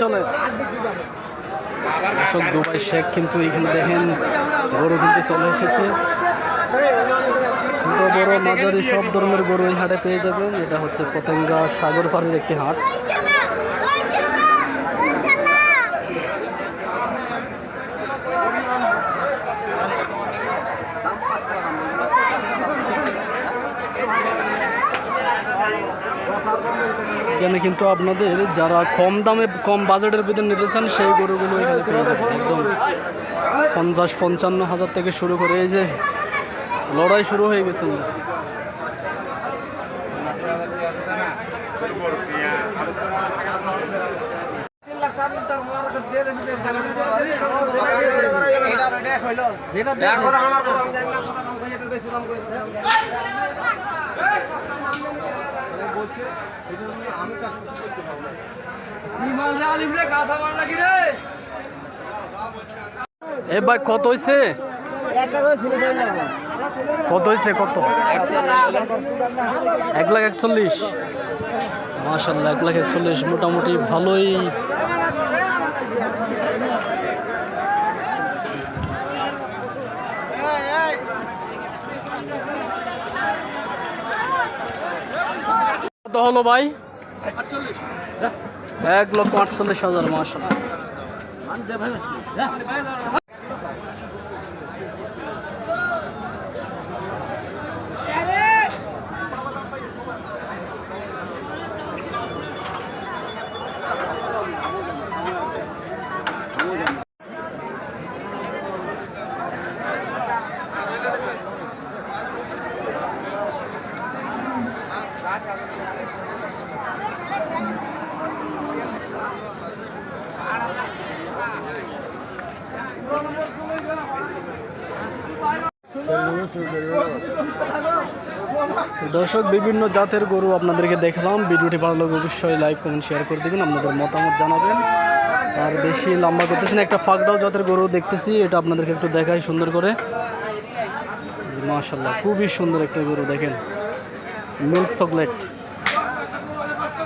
চলে। দর্শক, দুবাই শেখ কিন্তু এখানে দেখেন, গরু কিন্তু চলে এসেছে। ছোট, বড়, মাঝারি, সব ধরনের গরু এই হাটে পেয়ে যাবেন। এটা হচ্ছে পতেঙ্গা সাগর পাড়ের একটি হাট। এখানে কিন্তু আপনাদের যারা কম দামে, কম বাজেটের ভিতরে নিতে চান সেই গরুগুলো এখানে পেয়ে একদম পঞ্চাশ, পঞ্চান্ন হাজার থেকে শুরু করে এই যে লড়াই শুরু হয়ে গেছে। এ ভাই কত হয়েছে কত হয়েছে কত? এক লাখ একচল্লিশ। মাশাল্লাহ এক লাখ একচল্লিশ মোটামুটি ভালোই কত হলো ভাই? এক লক্ষ আটচল্লিশ হাজার মাশাল্লাহ দর্শক, বিভিন্ন জাতের গরু আপনাদেরকে দেখলাম। ভিডিওটি ভালো লাগলে অবশ্যই লাইক কমেন্ট শেয়ার করে দেবেন। আপনাদের মতামত জানাবেন। আর বেশি লম্বা করতেছি না, একটা ফাঁকডাও জাতের গরু দেখতেছি। এটা আপনাদেরকে একটু দেখাই সুন্দর করে। মাশাল্লাহ খুবই সুন্দর একটা গরু দেখেন। Milk chocolate.